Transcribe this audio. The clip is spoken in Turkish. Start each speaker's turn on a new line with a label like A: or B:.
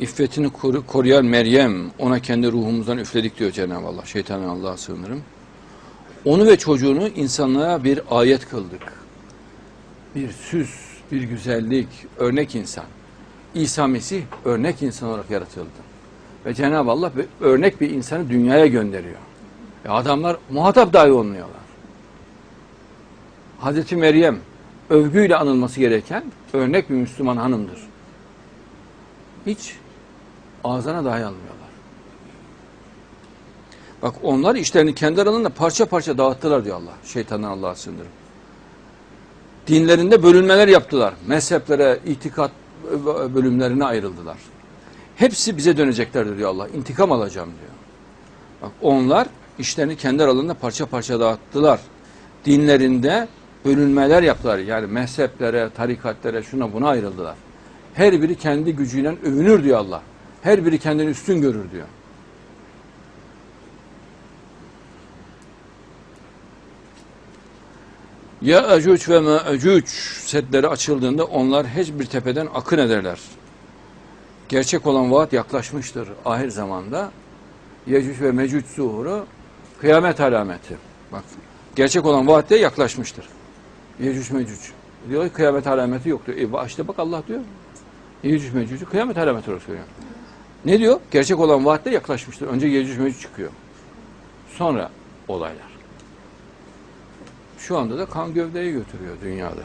A: İffetini koru- koruyan Meryem, ona kendi ruhumuzdan üfledik diyor Cenab-ı Allah. Şeytanın Allah'a sığınırım. Onu ve çocuğunu insanlığa bir ayet kıldık. Bir süs, bir güzellik, örnek insan. İsa Mesih örnek insan olarak yaratıldı. Ve Cenab-ı Allah örnek bir insanı dünyaya gönderiyor. Ya adamlar muhatap dahi olmuyorlar. Hazreti Meryem övgüyle anılması gereken örnek bir Müslüman hanımdır. Hiç ağzına dahi almıyorlar. Bak onlar işlerini kendi aralarında parça parça dağıttılar diyor Allah. Şeytandan Allah'a sığınırım. Dinlerinde bölünmeler yaptılar. Mezheplere, itikat bölümlerine ayrıldılar. Hepsi bize döneceklerdir diyor Allah. İntikam alacağım diyor. Bak onlar işlerini kendi aralarında parça parça dağıttılar. Dinlerinde bölünmeler yaptılar. Yani mezheplere, tarikatlere, şuna buna ayrıldılar. Her biri kendi gücüyle övünür diyor Allah. Her biri kendini üstün görür diyor. Ya Ecüc ve Mecüc setleri açıldığında onlar hiçbir tepeden akın ederler. Gerçek olan vaat yaklaşmıştır ahir zamanda. Yecüc ve Mecüc zuhuru kıyamet alameti. Bak gerçek olan vaat de yaklaşmıştır. Yecüc Mecüc. Diyor ki kıyamet alameti yok diyor. E işte bak Allah diyor. Yecüc Mecüc'ü kıyamet alameti olarak söylüyor. Ne diyor? Gerçek olan vaat de yaklaşmıştır. Önce Yecüc Mecüc çıkıyor. Sonra olaylar. Şu anda da kan gövdeyi götürüyor dünyada.